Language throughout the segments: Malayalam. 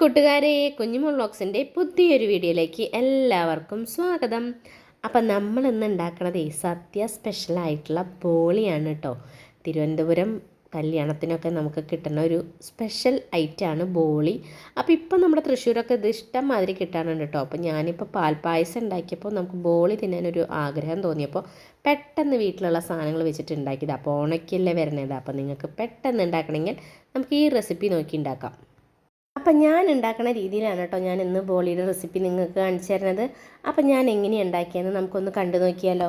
കൂട്ടുകാരെ കുഞ്ഞുമോൾ ബ്ലോഗ്സിന്റെ പുതിയൊരു വീഡിയോയിലേക്ക് എല്ലാവർക്കും സ്വാഗതം. അപ്പം നമ്മൾ ഇന്ന് ഉണ്ടാക്കണത് സദ്യ സ്പെഷ്യലായിട്ടുള്ള ബോളിയാണ് കേട്ടോ തിരുവനന്തപുരം കല്യാണത്തിനൊക്കെ നമുക്ക് കിട്ടുന്ന ഒരു സ്പെഷ്യൽ ഐറ്റമാണ് ബോളി. അപ്പോൾ ഇപ്പം നമ്മുടെ തൃശ്ശൂരൊക്കെ ഇത് ഇഷ്ടം മാതിരി കിട്ടാനുണ്ട് കേട്ടോ അപ്പോൾ ഞാനിപ്പോൾ പാൽപ്പായസം ഉണ്ടാക്കിയപ്പോൾ നമുക്ക് ബോളി തിന്നാനൊരു ആഗ്രഹം തോന്നിയപ്പോൾ പെട്ടെന്ന് വീട്ടിലുള്ള സാധനങ്ങൾ വെച്ചിട്ട് ഉണ്ടാക്കിയത്. അപ്പോൾ ഉണക്കിയല്ലേ വരണത്. അപ്പോൾ നിങ്ങൾക്ക് പെട്ടെന്ന് ഉണ്ടാക്കണമെങ്കിൽ നമുക്ക് ഈ റെസിപ്പി നോക്കി ഉണ്ടാക്കാം. അപ്പം ഞാൻ ഉണ്ടാക്കുന്ന രീതിയിലാണ് കേട്ടോ ഞാൻ ഇന്ന് ബോളിയുടെ റെസിപ്പി നിങ്ങൾക്ക് കാണിച്ചു തരുന്നത്. അപ്പം ഞാൻ എങ്ങനെയാണ് ഉണ്ടാക്കിയെന്ന് നമുക്കൊന്ന് കണ്ടു നോക്കിയാലോ.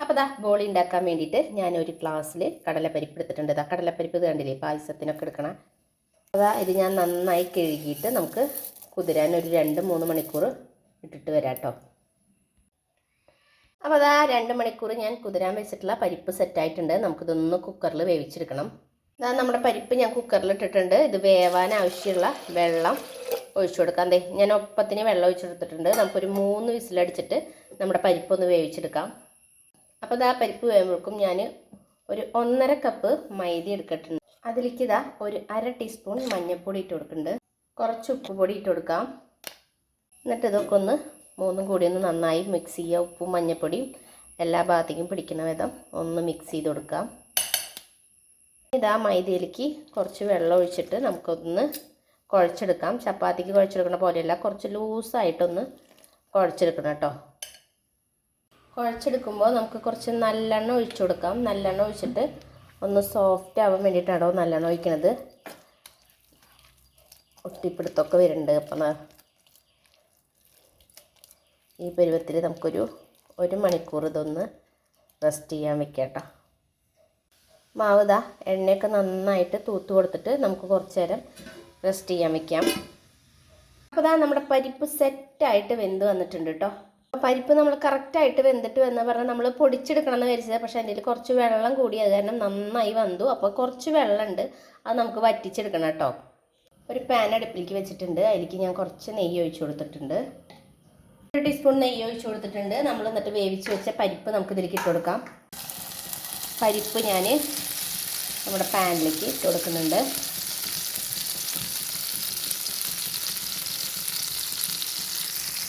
അപ്പോൾ ദാ ബോളി ഉണ്ടാക്കാൻ വേണ്ടിയിട്ട് ഞാൻ ഒരു ഗ്ലാസ്സിൽ കടലപ്പരിപ്പ് എടുത്തിട്ടുണ്ട്. ദാ കടലപ്പരിപ്പ് കണ്ടില്ലേ? പായസത്തിനൊക്കെ എടുക്കണം. അതാ ഇത് ഞാൻ നന്നായി കഴുകിയിട്ട് നമുക്ക് കുതിരാൻ ഒരു രണ്ട് മൂന്ന് മണിക്കൂർ ഇട്ടിട്ട് വരാം കേട്ടോ. അപ്പോൾ അതാ രണ്ട് മണിക്കൂർ ഞാൻ കുതിരാൻ വെച്ചിട്ടുള്ള പരിപ്പ് സെറ്റായിട്ടുണ്ട് നമുക്കിതൊന്ന് കുക്കറിൽ വേവിച്ചെടുക്കണം. ഇതാ നമ്മുടെ പരിപ്പ് ഞാൻ കുക്കറിൽ ഇട്ടിട്ടുണ്ട്. ഇത് വേവാൻ ആവശ്യമുള്ള വെള്ളം ഒഴിച്ചു കൊടുക്കാം. ദേ ഞാൻ ഒപ്പത്തിന് വെള്ളം ഒഴിച്ചെടുത്തിട്ടുണ്ട് നമുക്കൊരു മൂന്ന് വിസിലടിച്ചിട്ട് നമ്മുടെ പരിപ്പൊന്ന് വേവിച്ചെടുക്കാം. അപ്പോൾ ഇതാ പരിപ്പ് വേവുമ്പോഴേക്കും ഞാൻ ഒരു ഒന്നര കപ്പ് മൈദ എടുക്കട്ടുണ്ട് അതിലേക്ക് ഇതാ ഒരു അര ടീസ്പൂൺ മഞ്ഞൾപ്പൊടി ഇട്ട് കൊടുക്കുന്നുണ്ട്. കുറച്ച് ഉപ്പ് പൊടി ഇട്ട് കൊടുക്കാം. എന്നിട്ട് ഇതൊക്കെ ഒന്ന് മൂന്നും കൂടി ഒന്ന് നന്നായി മിക്സ് ചെയ്യുക ഉപ്പും മഞ്ഞൾപ്പൊടിയും എല്ലാ ഭാഗത്തേക്കും പിടിക്കുന്ന വിധം ഒന്ന് മിക്സ് ചെയ്ത് കൊടുക്കാം. ഇതാ മൈദയിലേക്ക് കുറച്ച് വെള്ളം ഒഴിച്ചിട്ട് നമുക്കൊന്ന് കുഴച്ചെടുക്കാം. ചപ്പാത്തിക്ക് കുഴച്ചെടുക്കുന്ന പോലെയല്ല കുറച്ച് ലൂസായിട്ടൊന്ന് കുഴച്ചെടുക്കണം കേട്ടോ. കുഴച്ചെടുക്കുമ്പോൾ നമുക്ക് കുറച്ച് നല്ലെണ്ണ ഒഴിച്ചു കൊടുക്കാം. നല്ലെണ്ണ ഒഴിച്ചിട്ട് ഒന്ന് സോഫ്റ്റ് ആവാൻ വേണ്ടിയിട്ടാണോ നല്ലെണ്ണ ഒഴിക്കണത്? ഒട്ടിപ്പിടുത്തൊക്കെ വരുന്നുണ്ട് അപ്പം ഈ പരുവത്തിൽ നമുക്കൊരു ഒരു മണിക്കൂർ ഇതൊന്ന് റെസ്റ്റ് ചെയ്യാൻ വെക്കാം കേട്ടോ. മാവ് ഇതാ എണ്ണയൊക്കെ നന്നായിട്ട് തൂത്ത് കൊടുത്തിട്ട് നമുക്ക് കുറച്ച് നേരം റെസ്റ്റ് ചെയ്യാൻ വെക്കാം. അപ്പോൾ ഇതാ നമ്മുടെ പരിപ്പ് സെറ്റായിട്ട് വെന്ത് വന്നിട്ടുണ്ട് കേട്ടോ പരിപ്പ് നമ്മൾ കറക്റ്റായിട്ട് വെന്തിട്ട് വന്ന് പറഞ്ഞാൽ നമ്മൾ പൊടിച്ചെടുക്കണം എന്ന് വിചാരിച്ചത് പക്ഷേ അതിൽ കുറച്ച് വെള്ളം കൂടി അത് കാരണം നന്നായി വന്നു. അപ്പോൾ കുറച്ച് വെള്ളമുണ്ട് അത് നമുക്ക് വറ്റിച്ചെടുക്കണം കേട്ടോ ഒരു പാൻ അടുപ്പിലേക്ക് വെച്ചിട്ടുണ്ട് അതിലേക്ക് ഞാൻ കുറച്ച് നെയ്യ് ഒഴിച്ചു കൊടുത്തിട്ടുണ്ട്. ഒരു ടീസ്പൂൺ നെയ്യ് ഒഴിച്ചു കൊടുത്തിട്ടുണ്ട്. നമ്മൾ എന്നിട്ട് വേവിച്ച് വെച്ച പരിപ്പ് നമുക്ക് ഇതിലേക്ക് ഇട്ട് കൊടുക്കാം. പരിപ്പ് ഞാൻ നമ്മുടെ പാനിലേക്ക് ഇട്ട് കൊടുക്കുന്നുണ്ട്.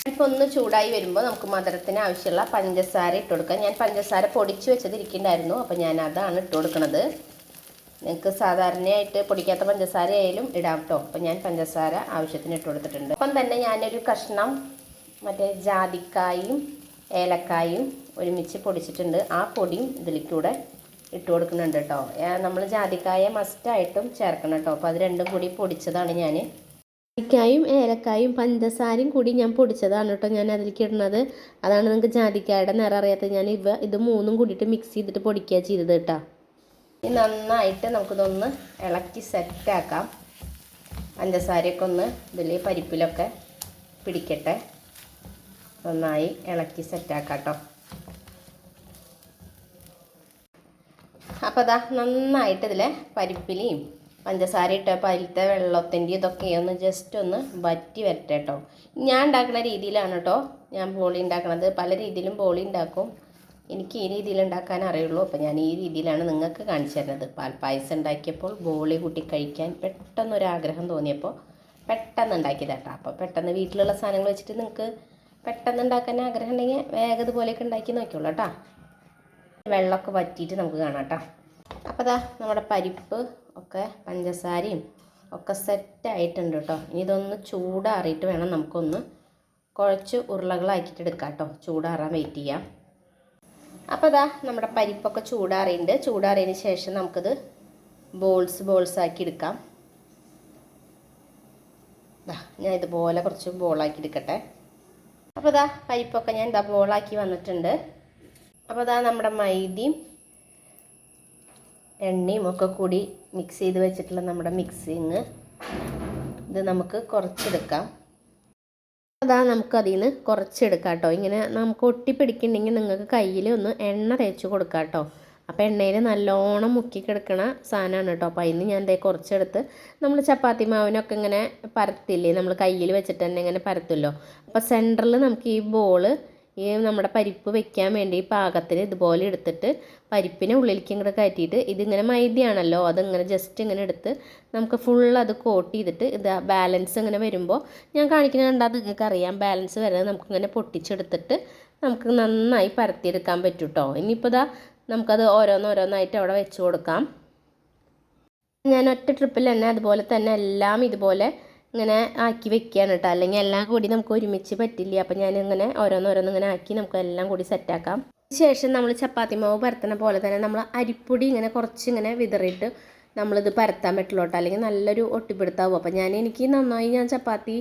ഇപ്പോൾ ഒന്ന് ചൂടായി വരുമ്പോൾ നമുക്ക് മധുരത്തിന് ആവശ്യമുള്ള പഞ്ചസാര ഇട്ട് കൊടുക്കാം. ഞാൻ പഞ്ചസാര പൊടിച്ച് വെച്ചത് ഇരിക്കുന്നുണ്ടായിരുന്നു. അപ്പോൾ ഞാൻ അതാണ് ഇട്ട് കൊടുക്കുന്നത് നിങ്ങൾക്ക് സാധാരണയായിട്ട് പൊടിക്കാത്ത പഞ്ചസാര ആയാലും ഇടാം കേട്ടോ. അപ്പോൾ ഞാൻ പഞ്ചസാര ആവശ്യത്തിന് ഇട്ട് കൊടുത്തിട്ടുണ്ട്. അപ്പം തന്നെ ഞാനൊരു കഷ്ണം മറ്റേ ജാതിക്കായും ഏലക്കായും ഒരുമിച്ച് പൊടിച്ചിട്ടുണ്ട്. ആ പൊടിയും ഇതിലേക്കൂടെ ഇട്ട് കൊടുക്കുന്നുണ്ട് കേട്ടോ നമ്മൾ ജാതിക്കായ മസ്റ്റായിട്ടും ചേർക്കണം കേട്ടോ അപ്പോൾ അത് രണ്ടും കൂടി പൊടിച്ചതാണ് ഞാൻ ജാതിക്കായും ഏലക്കായും പഞ്ചസാരയും കൂടി ഞാൻ പൊടിച്ചതാണ് കേട്ടോ ഞാൻ അതിലേക്ക് ഇടുന്നത്. അതാണ് നിങ്ങൾക്ക് ജാതിക്കായുടെ നിറം അറിയാത്തത്. ഞാൻ ഇവ ഇത് മൂന്നും കൂടിയിട്ട് മിക്സ് ചെയ്തിട്ട് പൊടിക്കുക ചെയ്തത് കേട്ടോ ഇനി നന്നായിട്ട് നമുക്കിതൊന്ന് ഇളക്കി സെറ്റാക്കാം പഞ്ചസാരയൊക്കെ ഒന്ന് ഇതിൽ പരിപ്പിലൊക്കെ പിടിക്കട്ടെ. നന്നായി ഇളക്കി സെറ്റാക്കാം കേട്ടോ അപ്പോൾ അതാ നന്നായിട്ട് ഇതിലെ പരിപ്പിലയും പഞ്ചസാര ഇട്ട് അതിലത്തെ വെള്ളത്തിന്റെ ഇതൊക്കെ ഒന്ന് ജസ്റ്റ് ഒന്ന് വറ്റി വരട്ടെ കേട്ടോ ഞാൻ ഉണ്ടാക്കുന്ന രീതിയിലാണ് കേട്ടോ ഞാൻ ബോളി ഉണ്ടാക്കണത്. പല രീതിയിലും ബോളി ഉണ്ടാക്കും. എനിക്ക് ഈ രീതിയിൽ ഉണ്ടാക്കാൻ അറിയുള്ളൂ. അപ്പോൾ ഞാൻ ഈ രീതിയിലാണ് നിങ്ങൾക്ക് കാണിച്ചു തരുന്നത്. പാൽപ്പായസം ഉണ്ടാക്കിയപ്പോൾ ബോളി കൂട്ടി കഴിക്കാൻ പെട്ടെന്നൊരാഗ്രഹം തോന്നിയപ്പോൾ പെട്ടെന്ന് ഉണ്ടാക്കിയതാട്ടോ അപ്പോൾ പെട്ടെന്ന് വീട്ടിലുള്ള സാധനങ്ങൾ വെച്ചിട്ട് നിങ്ങൾക്ക് പെട്ടെന്ന് ഉണ്ടാക്കാൻ ആഗ്രഹം ഉണ്ടെങ്കിൽ വേഗം ഇതുപോലെയൊക്കെ ഉണ്ടാക്കി നോക്കിയുള്ളൂ കേട്ടോ വെള്ളമൊക്കെ വറ്റിയിട്ട് നമുക്ക് കാണാം കേട്ടോ. അപ്പോൾ അതാ നമ്മുടെ പരിപ്പ് ഒക്കെ പഞ്ചസാരയും ഒക്കെ സെറ്റായിട്ടുണ്ട് കേട്ടോ. ഇനി ഇതൊന്ന് ചൂടാറിയിട്ട് വേണം നമുക്കൊന്ന് കുഴച്ച് ഉരുളകളാക്കിയിട്ട് എടുക്കാം കേട്ടോ. ചൂടാറാൻ വെയിറ്റ് ചെയ്യാം. അപ്പോൾ അതാ നമ്മുടെ പരിപ്പൊക്കെ ചൂടാറിയുണ്ട് ചൂടാറിയതിന് ശേഷം നമുക്കിത് ബോൾസ് ബോൾസ് ആക്കി എടുക്കാം. ഞാൻ ഇതുപോലെ കുറച്ച് ബോളാക്കി എടുക്കട്ടെ. അപ്പോൾ ഇതാ പരിപ്പൊക്കെ ഞാൻ ഇതാ ബോളാക്കി വന്നിട്ടുണ്ട്. അപ്പോൾ അതാ നമ്മുടെ മൈദയും എണ്ണയും ഒക്കെ കൂടി മിക്സ് ചെയ്ത് വെച്ചിട്ടുള്ള നമ്മുടെ മിക്സിങ് ഇത് നമുക്ക് കുറച്ചെടുക്കാം. അതാ നമുക്കതിൽ നിന്ന് കുറച്ചെടുക്കാം കേട്ടോ ഇങ്ങനെ നമുക്ക് ഒട്ടിപ്പിടിക്കുന്നുണ്ടെങ്കിൽ നിങ്ങൾക്ക് കയ്യിൽ ഒന്ന് എണ്ണ തേച്ച് കൊടുക്കാം കേട്ടോ അപ്പോൾ എണ്ണയിൽ നല്ലോണം മുക്കി കിടക്കണ സാധനമാണ് കേട്ടോ അപ്പോൾ അതിന് ഞാൻ ദേ കുറച്ചെടുത്ത് നമ്മൾ ചപ്പാത്തി മാവിനൊക്കെ ഇങ്ങനെ പരത്തില്ലേ? നമ്മൾ കയ്യിൽ വെച്ചിട്ട് തന്നെ ഇങ്ങനെ പരത്തുമല്ലോ? അപ്പോൾ സെന്ററിൽ നമുക്ക് ഈ ബോൾ ഈ നമ്മുടെ പരിപ്പ് വെക്കാൻ വേണ്ടി പാകത്തിന് ഇതുപോലെ എടുത്തിട്ട് പരിപ്പിനെ ഉള്ളിലേക്ക് ഇങ്ങോട്ട് കയറ്റിയിട്ട് ഇതിങ്ങനെ മൈദയാണല്ലോ അതിങ്ങനെ ജസ്റ്റ് ഇങ്ങനെ എടുത്ത് നമുക്ക് ഫുൾ അത് കോട്ട് ചെയ്തിട്ട് ഇത് ബാലൻസ് ഇങ്ങനെ വരുമ്പോൾ ഞാൻ കാണിക്കുന്ന കണ്ടാൽ നിങ്ങൾക്ക് അറിയാം. ബാലൻസ് വരുന്നത് നമുക്കിങ്ങനെ പൊട്ടിച്ചെടുത്തിട്ട് നമുക്ക് നന്നായി പരത്തിയെടുക്കാൻ പറ്റും കേട്ടോ ഇനിയിപ്പോൾ ഇതാ നമുക്കത് ഓരോന്നോരോന്നായിട്ട് അവിടെ വെച്ച് കൊടുക്കാം. ഞാൻ ഒറ്റ ട്രിപ്പിൽ തന്നെ അതുപോലെ തന്നെ എല്ലാം ഇതുപോലെ ഇങ്ങനെ ആക്കി വെക്കുകയാണ് കേട്ടോ അല്ലെങ്കിൽ എല്ലാം കൂടി നമുക്ക് ഒരുമിച്ച് പറ്റില്ല? അപ്പം ഇങ്ങനെ ഓരോന്നോരോന്ന് ഇങ്ങനെ ആക്കി നമുക്ക് എല്ലാം കൂടി സെറ്റാക്കാം ശേഷം നമ്മൾ ചപ്പാത്തി മാവ് പരത്തണ പോലെ തന്നെ നമ്മൾ അരിപ്പൊടി ഇങ്ങനെ കുറച്ച് ഇങ്ങനെ വിതറിയിട്ട് നമ്മളിത് പരത്താൻ പറ്റുള്ളൂ കേട്ടോ അല്ലെങ്കിൽ നല്ലൊരു ഒട്ടിപ്പിടുത്താവും. അപ്പം ഞാൻ എനിക്ക് നന്നായി ഞാൻ ചപ്പാത്തി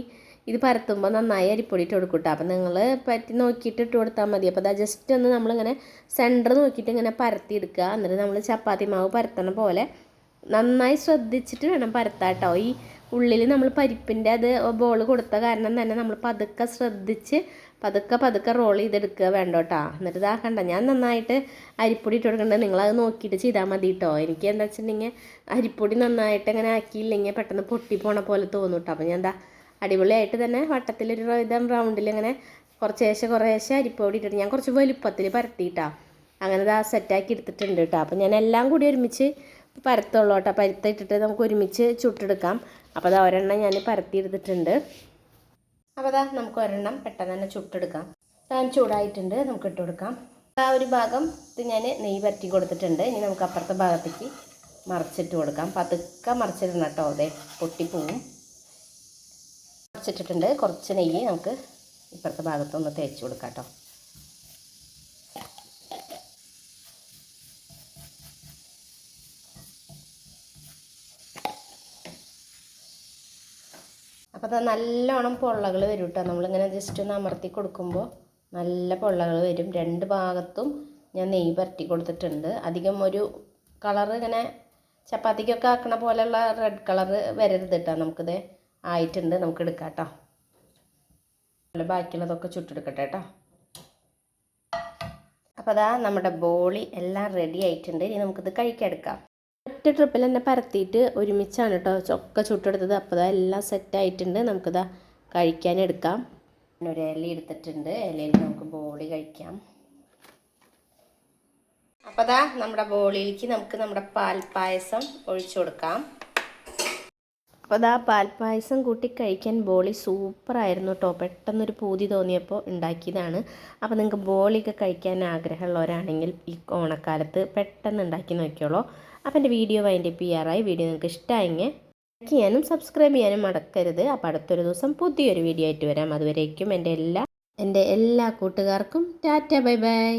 ഇത് പരത്തുമ്പോൾ നന്നായി അരിപ്പൊടി ഇട്ട് കൊടുക്കും കേട്ടോ അപ്പം നിങ്ങൾ പറ്റി നോക്കിയിട്ട് ഇട്ട് കൊടുത്താൽ മതി. അപ്പോൾ അതാ ജസ്റ്റ് ഒന്ന് നമ്മളിങ്ങനെ സെന്റർ നോക്കിയിട്ട് ഇങ്ങനെ പരത്തി എടുക്കുക എന്നിട്ട് നമ്മൾ ചപ്പാത്തി മാവ് പരത്തണ പോലെ നന്നായി ശ്രദ്ധിച്ചിട്ട് വേണം പരത്താട്ടോ ഈ ഉള്ളിൽ നമ്മൾ പരിപ്പിന്റെ അത് ബോൾ കൊടുത്ത കാരണം തന്നെ നമ്മൾ പതുക്കെ ശ്രദ്ധിച്ച് പതുക്കെ പതുക്കെ റോൾ ചെയ്തെടുക്കുക വേണ്ട കേട്ടോ എന്നിട്ട് ഇതാ കണ്ട ഞാൻ നന്നായിട്ട് അരിപ്പൊടി ഇട്ട് കൊടുക്കേണ്ടത് നിങ്ങളത് നോക്കിയിട്ട് ചെയ്താൽ മതി കേട്ടോ എനിക്ക് എന്താ വെച്ചിട്ടുണ്ടെങ്കിൽ അരിപ്പൊടി നന്നായിട്ട് അങ്ങനെ ആക്കിയില്ലെങ്കിൽ പെട്ടെന്ന് പൊട്ടിപ്പോണ പോലെ തോന്നും കേട്ടോ അപ്പോൾ ഞാൻ എന്താ അടിപൊളിയായിട്ട് തന്നെ വട്ടത്തിലൊരു ഇതം റൗണ്ടിൽ ഇങ്ങനെ കുറച്ചേശ്ശെ കുറേശ്ശെ അരിപ്പൊടി ഇട്ടിട്ട് ഞാൻ കുറച്ച് വലുപ്പത്തിൽ പരത്തിയിട്ടാണ് അങ്ങനെ ഇതാ സെറ്റാക്കി എടുത്തിട്ടുണ്ട് കേട്ടോ. അപ്പോൾ ഞാൻ എല്ലാം കൂടി ഒരുമിച്ച് പരത്തുള്ളൂ കേട്ടോ. പരത്തിട്ടിട്ട് നമുക്ക് ഒരുമിച്ച് ചുട്ടെടുക്കാം. അപ്പോൾ അത് ഒരെണ്ണം ഞാൻ പരത്തിയെടുത്തിട്ടുണ്ട്. അപ്പോൾ അതാ നമുക്ക് ഒരെണ്ണം പെട്ടെന്ന് തന്നെ ചുട്ടെടുക്കാം. പാൻ ചൂടായിട്ടുണ്ട്. നമുക്ക് ഇട്ട് കൊടുക്കാം. ആ ഒരു ഭാഗം ഇത് ഞാൻ നെയ്യ് പരത്തി കൊടുത്തിട്ടുണ്ട്. ഇനി നമുക്ക് അപ്പുറത്തെ ഭാഗത്തേക്ക് മറിച്ചിട്ട് കൊടുക്കാം. പതുക്കെ മറിച്ചിടണം കേട്ടോ. അതെ പൊട്ടിപ്പോവും. മറിച്ചിട്ടിട്ടുണ്ട്. കുറച്ച് നെയ്യ് നമുക്ക് ഇപ്പുറത്തെ ഭാഗത്തൊന്ന് തേച്ച് കൊടുക്കാം കേട്ടോ. അപ്പോൾ അത് നല്ലോണം പൊള്ളകൾ വരും കേട്ടോ നമ്മളിങ്ങനെ ജസ്റ്റ് ഒന്ന് അമർത്തി കൊടുക്കുമ്പോൾ നല്ല പൊള്ളകൾ വരും. രണ്ട് ഭാഗത്തും ഞാൻ നെയ്യ് പരട്ടി കൊടുത്തിട്ടുണ്ട്. അധികം ഒരു കളർ ഇങ്ങനെ ചപ്പാത്തിക്കൊക്കെ ആക്കണ പോലെയുള്ള റെഡ് കളർ വരരുത് കേട്ടോ നമുക്കിത് ആയിട്ടുണ്ട്. നമുക്ക് എടുക്കാം കേട്ടോ ബാക്കിയുള്ളതൊക്കെ ചുട്ടെടുക്കട്ടെ കേട്ടോ അപ്പോൾ അതാ നമ്മുടെ ബോളി എല്ലാം റെഡി ആയിട്ടുണ്ട്. ഇനി നമുക്കിത് കഴിക്കെടുക്കാം. ഒറ്റ ട്രിപ്പിൽ തന്നെ പരത്തിയിട്ട് ഒരുമിച്ചാണ് കേട്ടോ ചൊക്ക ചുട്ടെടുത്തത്. അപ്പോൾ ഇതാ എല്ലാം സെറ്റായിട്ടുണ്ട് നമുക്കിതാ കഴിക്കാനെടുക്കാം ഒരു ഇല എടുത്തിട്ടുണ്ട്. ഇലയിൽ നമുക്ക് ബോളി കഴിക്കാം. അപ്പോൾ അതാ നമ്മുടെ ബോളിയിലേക്ക് നമുക്ക് നമ്മുടെ പാൽപ്പായസം ഒഴിച്ചു കൊടുക്കാം. അപ്പോൾ അതാ പാൽപ്പായസം കൂട്ടി കഴിക്കാൻ ബോളി സൂപ്പറായിരുന്നു കേട്ടോ പെട്ടെന്നൊരു പൂതി തോന്നിയപ്പോൾ ഉണ്ടാക്കിയതാണ്. അപ്പോൾ നിങ്ങൾക്ക് ബോളിയൊക്കെ കഴിക്കാൻ ആഗ്രഹമുള്ളവരാണെങ്കിൽ ഈ ഓണക്കാലത്ത് പെട്ടെന്ന് ഉണ്ടാക്കി നോക്കിയോളൂ. അപ്പോൾ എന്റെ വീഡിയോ വൈൻഡ് അപ്പ് ചെയ്യാറായി. വീഡിയോ നിങ്ങൾക്ക് ഇഷ്ടമായെങ്കിൽ ലൈക്ക് ചെയ്യാനും സബ്സ്ക്രൈബ് ചെയ്യാനും മടക്കരുത് അപ്പോൾ അടുത്തൊരു ദിവസം പുതിയൊരു വീഡിയോ ആയിട്ട് വരാം. അതുവരേക്കും എന്റെ എല്ലാ എന്റെ എല്ലാ കൂട്ടുകാർക്കും ടാറ്റ ബൈ ബൈ.